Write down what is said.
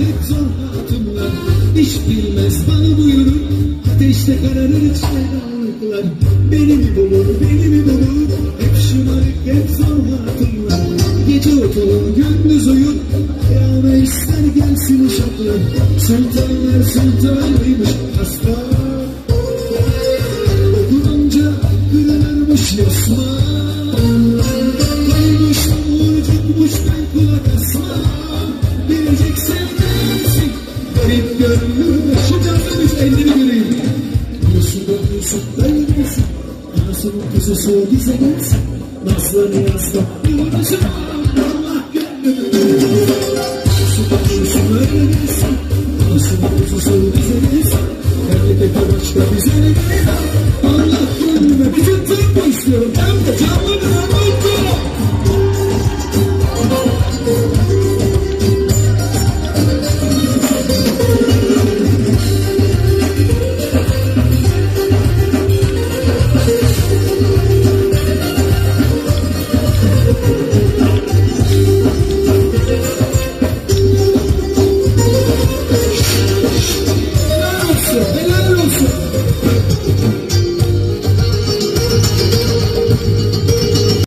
hep zor hatunlar İş bilmez. Bana buyurur Ateşte kararır çaydanlıklar Beni mi bulur beni mi bulur? Hep şımarık hep zor hatunlar Gece oturur gündüz uyur. Ayağına ister gelsin uşaklar. Sultanlar sultanıymış hasta. Dokununca kırılırmış Osman garip gönlümde Şimdi anlamış elleri göreyim. Biliyorsun dönüyorsun ben yanıyorsun Anasının kuzusu o bize gelsin Nazlarını yasla Yavaşım Allah gönlümü Biliyorsun dönüyorsun öyle gelsin Anasının kuzusu o bize gelsin Kendine başka bize şey gelsin Allah gönlüme bütün tırma istiyorum